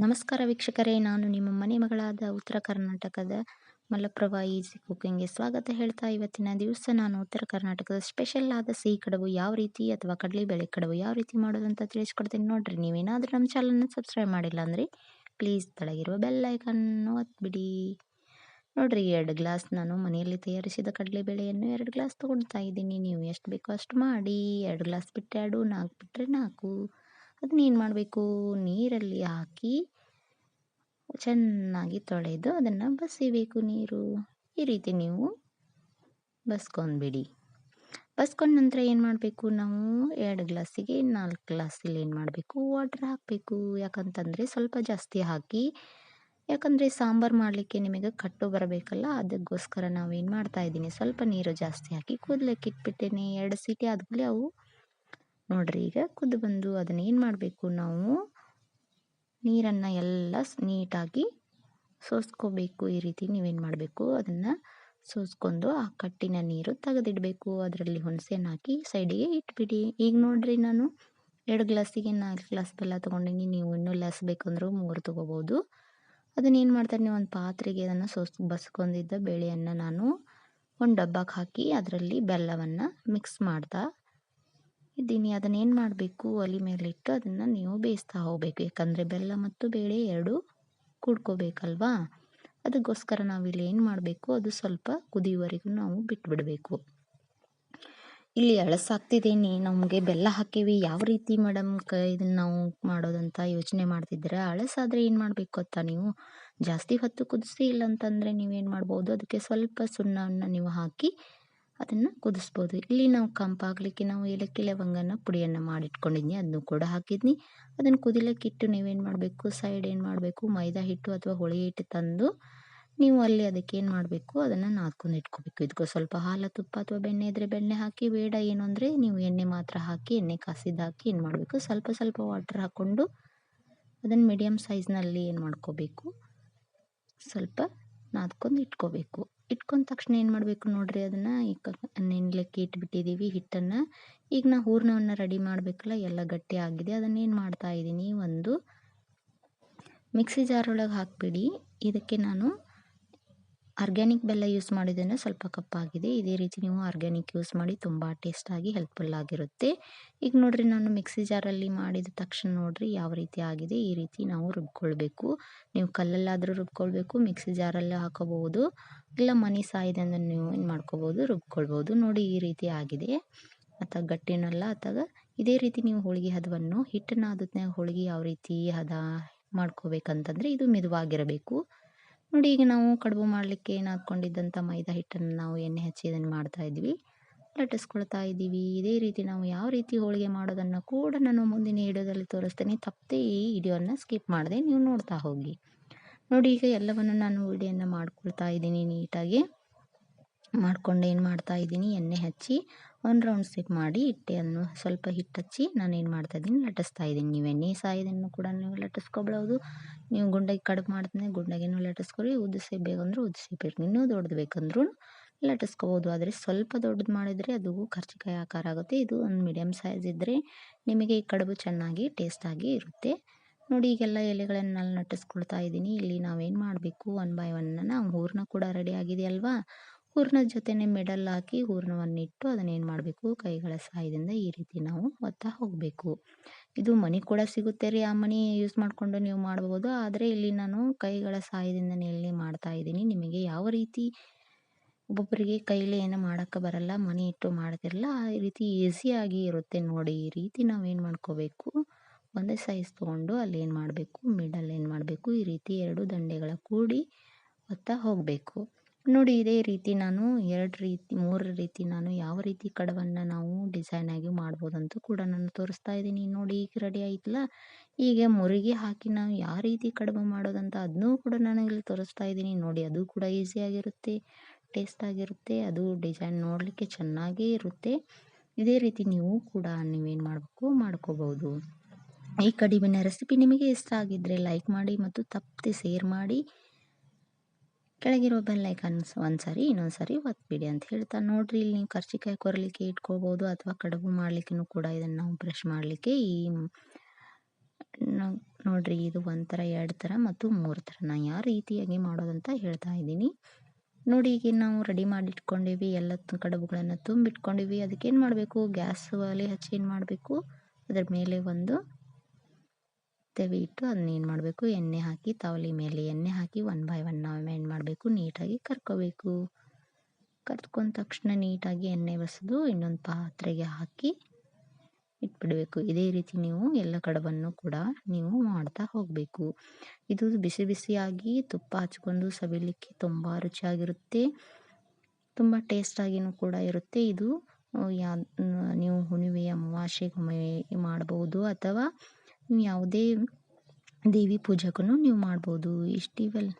ನಮಸ್ಕಾರ ವೀಕ್ಷಕರೇ, ನಾನು ನಿಮ್ಮ ಮನೆ ಮಗಳಾದ ಉತ್ತರ ಕರ್ನಾಟಕದ ಮಲಪ್ರಭಾ ಈಸಿ ಕುಕ್ಕಿಂಗ್ಗೆ ಸ್ವಾಗತ ಹೇಳ್ತಾ ಇವತ್ತಿನ ದಿವಸ ನಾನು ಉತ್ತರ ಕರ್ನಾಟಕದ ಸ್ಪೆಷಲ್ ಆದ ಸಿಹಿ ಕಡುಬು ಯಾವ ರೀತಿ ಅಥವಾ ಕಡಲೆಬೇಳೆ ಕಡುಬು ಯಾವ ರೀತಿ ಮಾಡೋದು ಅಂತ ತಿಳಿಸ್ಕೊಡ್ತೀನಿ. ನೋಡ್ರಿ, ನೀವೇನಾದರೂ ನಮ್ಮ ಚಾನಲ್ನ ಸಬ್ಸ್ಕ್ರೈಬ್ ಮಾಡಿಲ್ಲ ಅಂದರೆ ಪ್ಲೀಸ್ ತಳಗಿರುವ ಬೆಲ್ ಐಕನ್ನು ಒತ್ಬಿಡಿ. ನೋಡ್ರಿ, ಎರಡು ಗ್ಲಾಸ್ ನಾನು ಮನೆಯಲ್ಲಿ ತಯಾರಿಸಿದ ಕಡಲೆಬೇಳೆಯನ್ನು ಎರಡು ಗ್ಲಾಸ್ ತೊಗೊಳ್ತಾ ಇದ್ದೀನಿ. ನೀವು ಎಷ್ಟು ಬೇಕೋ ಅಷ್ಟು ಮಾಡಿ, ಎರಡು ಗ್ಲಾಸ್ ಬಿಟ್ಟು ಎರಡು, ನಾಲ್ಕು ಬಿಟ್ಟರೆ ನಾಲ್ಕು. ಅದನ್ನೇನು ಮಾಡಬೇಕು? ನೀರಲ್ಲಿ ಹಾಕಿ ಚೆನ್ನಾಗಿ ತೊಳೆದು ಅದನ್ನು ಬಸಿಬೇಕು ನೀರು. ಈ ರೀತಿ ನೀವು ಬಸ್ಕೊಂಡ್ಬಿಡಿ. ಬಸ್ಕೊಂಡ ನಂತರ ಏನು ಮಾಡಬೇಕು ನಾವು? ಎರಡು ಗ್ಲಾಸಿಗೆ ನಾಲ್ಕು ಗ್ಲಾಸಲ್ಲಿ ಏನು ಮಾಡಬೇಕು? ವಾಟ್ರ್ ಹಾಕಬೇಕು. ಯಾಕಂತಂದರೆ ಸ್ವಲ್ಪ ಜಾಸ್ತಿ ಹಾಕಿ, ಯಾಕಂದರೆ ಸಾಂಬಾರು ಮಾಡಲಿಕ್ಕೆ ನಿಮಗೆ ಕಟ್ಟು ಬರಬೇಕಲ್ಲ, ಅದಕ್ಕೋಸ್ಕರ ನಾವೇನು ಮಾಡ್ತಾ ಇದ್ದೀನಿ, ಸ್ವಲ್ಪ ನೀರು ಜಾಸ್ತಿ ಹಾಕಿ ಕೂದಲಕ್ಕೆ ಇಟ್ಬಿಟ್ಟೇನೆ ಎರಡು ಸೀಟಿ ಆದಮೇಲೆ ಅವು ನೋಡ್ರಿ, ಈಗ ಕುದ್ದು ಬಂದು ಅದನ್ನ ಏನು ಮಾಡಬೇಕು ನಾವು? ನೀರನ್ನು ಎಲ್ಲ ನೀಟಾಗಿ ಸೋಸ್ಕೋಬೇಕು. ಈ ರೀತಿ ನೀವೇನು ಮಾಡಬೇಕು? ಅದನ್ನು ಸೋಸ್ಕೊಂಡು ಆ ಕಟ್ಟಿನ ನೀರು ತೆಗೆದಿಡಬೇಕು. ಅದರಲ್ಲಿ ಹುಣಸೆನ ಹಾಕಿ ಸೈಡಿಗೆ ಇಟ್ಬಿಡಿ. ಈಗ ನೋಡ್ರಿ ನಾನು, ಎರಡು ಗ್ಲಾಸಿಗೆ ನಾಲ್ಕು ಗ್ಲಾಸ್ ಬೆಲ್ಲ ತೊಗೊಂಡಿನಿ. ನೀವು ಇನ್ನೂ ಲೆಸ್ ಬೇಕಂದ್ರೂ ಮೂರು ತೊಗೋಬೋದು. ಅದನ್ನೇನು ಮಾಡ್ತಾರೆ ನೀವು? ಒಂದು ಪಾತ್ರೆಗೆ ಅದನ್ನು ಸೋಸ್, ಬಸ್ಕೊಂಡಿದ್ದ ಬೇಳೆಯನ್ನು ನಾನು ಒಂದು ಡಬ್ಬಕ್ಕೆ ಹಾಕಿ ಅದರಲ್ಲಿ ಬೆಲ್ಲವನ್ನು ಮಿಕ್ಸ್ ಮಾಡ್ತಾ ಇದ್ದೀನಿ. ಅದನ್ನೇನು ಮಾಡಬೇಕು? ಒಲೆ ಮೇಲಿಟ್ಟು ಅದನ್ನು ನೀವು ಬೇಯಿಸ್ತಾ ಹೋಗಬೇಕು. ಯಾಕಂದರೆ ಬೆಲ್ಲ ಮತ್ತು ಬೇಳೆ ಎರಡು ಕೂಡ್ಕೋಬೇಕಲ್ವಾ? ಅದಕ್ಕೋಸ್ಕರ ನಾವಿಲ್ಲಿ ಏನು ಮಾಡಬೇಕು? ಅದು ಸ್ವಲ್ಪ ಕುದಿಯುವರೆಗೂ ನಾವು ಬಿಟ್ಬಿಡಬೇಕು. ಇಲ್ಲಿ ಅಳಸಾಗ್ತಿದ್ದೇನೆ ನಮಗೆ ಬೆಲ್ಲ ಹಾಕೀವಿ. ಯಾವ ರೀತಿ ಮೇಡಮ್ ಕ ಇದನ್ನು ನಾವು ಮಾಡೋದಂತ ಯೋಚನೆ ಮಾಡ್ತಿದ್ರೆ ಅಳಸಾದರೆ ಏನು ಮಾಡಬೇಕು ಅಂತ ನೀವು? ಜಾಸ್ತಿ ಹೊತ್ತು ಕುದಿಸಿ ಇಲ್ಲ ಅಂತಂದರೆ ನೀವೇನು ಮಾಡ್ಬೋದು? ಅದಕ್ಕೆ ಸ್ವಲ್ಪ ಸುಣ್ಣವನ್ನು ನೀವು ಹಾಕಿ ಅದನ್ನು ಕುದಿಸ್ಬೋದು. ಇಲ್ಲಿ ನಾವು ಕಂಪಾಗಲಿಕ್ಕೆ ನಾವು ಏಲಕ್ಕಿ ಲವಂಗನ ಪುಡಿಯನ್ನು ಮಾಡಿಟ್ಕೊಂಡಿದ್ನಿ. ಅದನ್ನು ಕೂಡ ಹಾಕಿದ್ನಿ. ಅದನ್ನು ಕುದಿಲಿಕ್ಕೆ ಇಟ್ಟು ನೀವೇನು ಮಾಡಬೇಕು? ಸೈಡ್ ಏನು ಮಾಡಬೇಕು? ಮೈದಾ ಹಿಟ್ಟು ಅಥವಾ ಹುಳಿ ಹಿಟ್ಟು ತಂದು ನೀವು ಅಲ್ಲಿ ಅದಕ್ಕೆ ಏನು ಮಾಡಬೇಕು? ಅದನ್ನು ನಾದ್ಕೊಂಡು ಇಟ್ಕೋಬೇಕು. ಇದಕ್ಕೂ ಸ್ವಲ್ಪ ಹಾಲು, ತುಪ್ಪ ಅಥವಾ ಬೆಣ್ಣೆ ಇದ್ದರೆ ಬೆಣ್ಣೆ ಹಾಕಿ, ಬೇಡ ಏನು ಅಂದರೆ ನೀವು ಎಣ್ಣೆ ಮಾತ್ರ ಹಾಕಿ, ಎಣ್ಣೆ ಕಾಸಿದ್ದು ಹಾಕಿ ಏನು ಮಾಡಬೇಕು? ಸ್ವಲ್ಪ ಸ್ವಲ್ಪ ವಾಟ್ರ್ ಹಾಕ್ಕೊಂಡು ಅದನ್ನು ಮೀಡಿಯಮ್ ಸೈಜ್ನಲ್ಲಿ ಏನು ಮಾಡ್ಕೋಬೇಕು? ಸ್ವಲ್ಪ ನಾದ್ಕೊಂಡು ಇಟ್ಕೋಬೇಕು. ಇಟ್ಕೊಂಡ ತಕ್ಷಣ ಏನು ಮಾಡಬೇಕು ನೋಡ್ರಿ ಅದನ್ನು ಈಗ ನೆನ್ಲಿಕ್ಕೆ ಇಟ್ಬಿಟ್ಟಿದ್ದೀವಿ ಹಿಟ್ಟನ್ನು. ಈಗ ನಾ ಹೂರ್ಣವನ್ನು ರೆಡಿ ಮಾಡಬೇಕಲ್ಲ, ಎಲ್ಲ ಗಟ್ಟಿ ಆಗಿದೆ. ಅದನ್ನೇನು ಮಾಡ್ತಾ ಇದ್ದೀನಿ ಒಂದು ಮಿಕ್ಸಿ ಜಾರ್ ಒಳಗೆ ಹಾಕಿಬಿಡಿ. ಇದಕ್ಕೆ ನಾನು ಆರ್ಗ್ಯಾನಿಕ್ ಬೆಲ್ಲ ಯೂಸ್ ಮಾಡಿದ್ದೇನೆ ಸ್ವಲ್ಪ ಕಪ್ಪಾಗಿದೆ. ಇದೇ ರೀತಿ ನೀವು ಆರ್ಗ್ಯಾನಿಕ್ ಯೂಸ್ ಮಾಡಿ ತುಂಬ ಟೇಸ್ಟಾಗಿ ಹೆಲ್ಪ್ಫುಲ್ ಆಗಿರುತ್ತೆ. ಈಗ ನೋಡ್ರಿ, ನಾನು ಮಿಕ್ಸಿ ಜಾರಲ್ಲಿ ಮಾಡಿದ ತಕ್ಷಣ ನೋಡ್ರಿ ಯಾವ ರೀತಿ ಆಗಿದೆ. ಈ ರೀತಿ ನಾವು ರುಬ್ಕೊಳ್ಬೇಕು. ನೀವು ಕಲ್ಲಲ್ಲಾದರೂ ರುಬ್ಕೊಳ್ಬೇಕು, ಮಿಕ್ಸಿ ಜಾರಲ್ಲೇ ಹಾಕೋಬಹುದು. ಇಲ್ಲ ಮನೆ ಸಾಯಿದೆ ಅಂದ್ರೆ ನೀವು ಏನು ಮಾಡ್ಕೋಬೋದು ರುಬ್ಕೊಳ್ಬೋದು ನೋಡಿ ಈ ರೀತಿ ಆಗಿದೆ. ಅಥವಾ ಗಟ್ಟಿನಲ್ಲ, ಅಥವಾ ಇದೇ ರೀತಿ ನೀವು ಹೋಳಿಗೆ ಹದವನ್ನು ಹಿಟ್ಟನ್ನು ಅದನ್ನ ಹೋಳಿಗೆ ಯಾವ ರೀತಿ ಹದ ಮಾಡ್ಕೋಬೇಕಂತಂದರೆ ಇದು ಮಿದುವಾಗಿರಬೇಕು. ನೋಡಿ ಈಗ ನಾವು ಕಡುಬು ಮಾಡಲಿಕ್ಕೆ ಏನು ಹಾಕ್ಕೊಂಡಿದ್ದಂಥ ಮೈದಾ ಹಿಟ್ಟನ್ನು ನಾವು ಎಣ್ಣೆ ಹಚ್ಚಿ ಇದನ್ನು ಮಾಡ್ತಾ ಇದ್ವಿ. ಲಟ್ಟಿಸ್ಕೊಳ್ತಾ ಇದ್ದೀವಿ. ಇದೇ ರೀತಿ ನಾವು ಯಾವ ರೀತಿ ಹೋಳಿಗೆ ಮಾಡೋದನ್ನು ಕೂಡ ನಾನು ಮುಂದಿನ ವಿಡಿಯೋದಲ್ಲಿ ತೋರಿಸ್ತೇನೆ. ತಪ್ಪದೆ ಈ ವಿಡಿಯೋನ ಸ್ಕಿಪ್ ಮಾಡಿದೆ ನೀವು ನೋಡ್ತಾ ಹೋಗಿ. ನೋಡಿ ಈಗ ಎಲ್ಲವನ್ನು ನಾನು ವಿಡಿಯೋನ ಮಾಡ್ಕೊಳ್ತಾ ಇದ್ದೀನಿ ನೀಟಾಗಿ. ಮಾಡ್ಕೊಂಡು ಏನು ಮಾಡ್ತಾ ಇದ್ದೀನಿ, ಎಣ್ಣೆ ಹಚ್ಚಿ ಒಂದು ರೌಂಡ್ ಸ್ಟಿಕ್ ಮಾಡಿ ಹಿಟ್ಟನ್ನು ಸ್ವಲ್ಪ ಹಿಟ್ಟು ಹಚ್ಚಿ ನಾನು ಏನು ಮಾಡ್ತಾ ಇದ್ದೀನಿ, ಲಟ್ಟಿಸ್ತಾ ಇದ್ದೀನಿ. ನೀವು ಎಣ್ಣೆ ಸಾಯೋದನ್ನು ಕೂಡ ನೀವು ಲಟ್ಟಿಸ್ಕೊಬೋದು ನೀವು ಗುಂಡಗೆ ಕಡುಬು ಮಾಡ್ತೀನಿ ಗುಂಡಗೇನು ಲಟ್ಟಿಸ್ಕೊರಿ ಉದ್ದಿಸಿ ಬೇಕಂದ್ರೆ ಉದ್ದಿಸಿ ಬೇಕು ಇನ್ನೂ ದೊಡ್ಡದು ಬೇಕಂದ್ರೂ ಲಟ್ಟಿಸ್ಕೋಬೋದು ಆದರೆ ಸ್ವಲ್ಪ ದೊಡ್ಡದು ಮಾಡಿದರೆ ಅದು ಕರ್ಚಿಕಾಯಿ ಆಕಾರ ಆಗುತ್ತೆ. ಇದು ಒಂದು ಮೀಡಿಯಮ್ ಸೈಜ್ ಇದ್ದರೆ ನಿಮಗೆ ಈ ಕಡುಬು ಚೆನ್ನಾಗಿ ಟೇಸ್ಟಾಗಿ ಇರುತ್ತೆ. ನೋಡಿ, ಈಗೆಲ್ಲ ಎಲೆಗಳನ್ನು ನಾನು ಲಟ್ಟಿಸ್ಕೊಳ್ತಾ ಇದ್ದೀನಿ. ಇಲ್ಲಿ ನಾವೇನು ಮಾಡಬೇಕು? ಒನ್ ಬೈ ಒನ್ನ ಹೂರ್ಣ ಕೂಡ ರೆಡಿ ಆಗಿದೆ ಅಲ್ವಾ ಹೂರ್ಣದ ಜೊತೆನೆ ಮೆಡಲ್ ಹಾಕಿ ಹೂರ್ಣವನ್ನಿಟ್ಟು ಅದನ್ನೇನು ಮಾಡಬೇಕು? ಕೈಗಳ ಸಹಾಯದಿಂದ ಈ ರೀತಿ ನಾವು ಒತ್ತಾ ಹೋಗಬೇಕು. ಇದು ಮಣಿ ಕೂಡ ಸಿಗುತ್ತೆ ರೀ. ಆ ಮಣಿ ಯೂಸ್ ಮಾಡಿಕೊಂಡು ನೀವು ಮಾಡ್ಬೋದು. ಆದರೆ ಇಲ್ಲಿ ನಾನು ಕೈಗಳ ಸಹಾಯದಿಂದ ಇಲ್ಲಿ ಮಾಡ್ತಾ ಇದ್ದೀನಿ. ನಿಮಗೆ ಯಾವ ರೀತಿ ಒಬ್ಬೊಬ್ಬರಿಗೆ ಕೈಲಿ ಏನು ಮಾಡೋಕ್ಕೆ ಬರಲ್ಲ ಮಣಿ ಇಟ್ಟು ಮಾಡ್ತಿರಲ್ಲ, ಆ ರೀತಿ ಈಸಿಯಾಗಿ ಇರುತ್ತೆ ನೋಡಿ. ಈ ರೀತಿ ನಾವೇನು ಮಾಡ್ಕೋಬೇಕು? ಒಂದೇ ಸೈಜ್ ತೊಗೊಂಡು ಅಲ್ಲಿ ಏನು ಮಾಡಬೇಕು? ಮಿಡಲ್ ಏನು ಮಾಡಬೇಕು? ಈ ರೀತಿ ಎರಡು ದಂಡೆಗಳ ಕೂಡಿ ಒತ್ತಾ ಹೋಗಬೇಕು. ನೋಡಿ ಇದೇ ರೀತಿ ನಾನು ಎರಡು ರೀತಿ, ಮೂರು ರೀತಿ ನಾನು ಯಾವ ರೀತಿ ಕಡವನ್ನು ನಾವು ಡಿಸೈನಾಗಿ ಅಂತ ಕೂಡ ನಾನು ತೋರಿಸ್ತಾ ಇದ್ದೀನಿ. ನೋಡಿ ಈಗ ರೆಡಿ ಆಯ್ತಲ್ಲ? ಈಗ ಮುರಿಗೆ ಹಾಕಿ ನಾವು ಯಾವ ರೀತಿ ಕಡುಬು ಮಾಡೋದಂತ ಅದನ್ನೂ ಕೂಡ ನಾನು ಇಲ್ಲಿ ತೋರಿಸ್ತಾ ಇದ್ದೀನಿ. ನೋಡಿ ಅದು ಕೂಡ ಈಸಿಯಾಗಿರುತ್ತೆ ಟೇಸ್ಟಾಗಿರುತ್ತೆ ಅದು ಡಿಸೈನ್ ನೋಡಲಿಕ್ಕೆ ಚೆನ್ನಾಗೇ ಇರುತ್ತೆ. ಇದೇ ರೀತಿ ನೀವು ಕೂಡ ನೀವೇನು ಮಾಡಬೇಕು ಮಾಡ್ಕೋಬೋದು ಈ ಕಡಿಮೆನ ರೆಸಿಪಿ ನಿಮಗೆ ಇಷ್ಟ ಆಗಿದ್ದರೆ ಲೈಕ್ ಮಾಡಿ ಮತ್ತು ತಪ್ಪದೆ ಶೇರ್ ಮಾಡಿ. ಕೆಳಗಿರೋ ಬೆಲ್ ಐಕನ್ ಒಂದು ಸಾರಿ ಇನ್ನೊಂದು ಸರಿ ಒತ್ಬಿಡಿ ಅಂತ ಹೇಳ್ತಾ, ನೋಡ್ರಿ ಇಲ್ಲಿ ನೀವು ಕರ್ಚಿಕಾಯಿ ಕೊರಲಿಕ್ಕೆ ಇಟ್ಕೋಬೋದು ಅಥವಾ ಕಡುಬು ಮಾಡಲಿಕ್ಕೂ ಕೂಡ ಇದನ್ನು ನಾವು ಬ್ರಷ್ ಮಾಡಲಿಕ್ಕೆ ಈ ನೋಡ್ರಿ ಇದು ಒಂಥರ ಎರಡು ಥರ ಮತ್ತು ಮೂರು ಥರ. ನಾ ಯಾವ ರೀತಿಯಾಗಿ ಮಾಡೋದಂತ ಹೇಳ್ತಾ ಇದ್ದೀನಿ. ನೋಡಿ ಈಗ ನಾವು ರೆಡಿ ಮಾಡಿ ಇಟ್ಕೊಂಡಿವಿ ಎಲ್ಲ ಕಡುಬುಗಳನ್ನು ತುಂಬಿಟ್ಕೊಂಡಿವಿ. ಅದಕ್ಕೆ ಏನು ಮಾಡಬೇಕು? ಗ್ಯಾಸ್ ಒಲೆ ಹಚ್ಚಿ ಏನು ಮಾಡಬೇಕು? ಅದ್ರ ಮೇಲೆ ಒಂದು ತೆವಿ ಇಟ್ಟು ಅದನ್ನೇನು ಮಾಡಬೇಕು? ಎಣ್ಣೆ ಹಾಕಿ ತವಲಿ ಮೇಲೆ ಎಣ್ಣೆ ಹಾಕಿ ಒನ್ ಬೈ ಒನ್ ನಾವು ಏನು ಮಾಡಬೇಕು? ನೀಟಾಗಿ ಕರ್ಕೋಬೇಕು. ಕರ್ದ್ಕೊಂಡ ತಕ್ಷಣ ನೀಟಾಗಿ ಎಣ್ಣೆ ಬಸಿದು ಇನ್ನೊಂದು ಪಾತ್ರೆಗೆ ಹಾಕಿ ಇಟ್ಬಿಡಬೇಕು. ಇದೇ ರೀತಿ ನೀವು ಎಲ್ಲ ಕಡಬನ್ನು ಕೂಡ ನೀವು ಮಾಡ್ತಾ ಹೋಗಬೇಕು. ಇದು ಬಿಸಿ ಬಿಸಿಯಾಗಿ ತುಪ್ಪ ಹಚ್ಕೊಂಡು ಸವಿಲಿಕ್ಕೆ ತುಂಬ ರುಚಿಯಾಗಿರುತ್ತೆ. ತುಂಬ ಟೇಸ್ಟಾಗಿಯೂ ಕೂಡ ಇರುತ್ತೆ. ಇದು ಯಾ, ನೀವು ಹುಣಿವೆ ಅಮಾವಾಸ್ಯೆಗೊಮ್ಮೆ ಮಾಡ್ಬೋದು ಅಥವಾ ನೀವು ಯಾವುದೇ ದೇವಿ ಪೂಜೆಗೂ ನೀವು ಮಾಡ್ಬೋದು ಇಷ್ಟಿವೆಲ್ಲ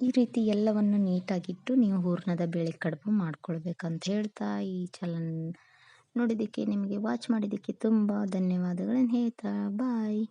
ಈ ರೀತಿ ಎಲ್ಲವನ್ನು ನೀಟಾಗಿಟ್ಟು ನೀವು ಹೂರ್ಣದ ಬೇಳೆ ಕಡುಬು ಮಾಡ್ಕೊಳ್ಬೇಕಂತ ಹೇಳ್ತಾ ಈ ಚಲನ್ ನೋಡಿದ್ದಕ್ಕೆ, ನಿಮಗೆ ವಾಚ್ ಮಾಡಿದ್ದಕ್ಕೆ ತುಂಬ ಧನ್ಯವಾದಗಳನ್ನು ಹೇಳ್ತಾ ಬಾಯ್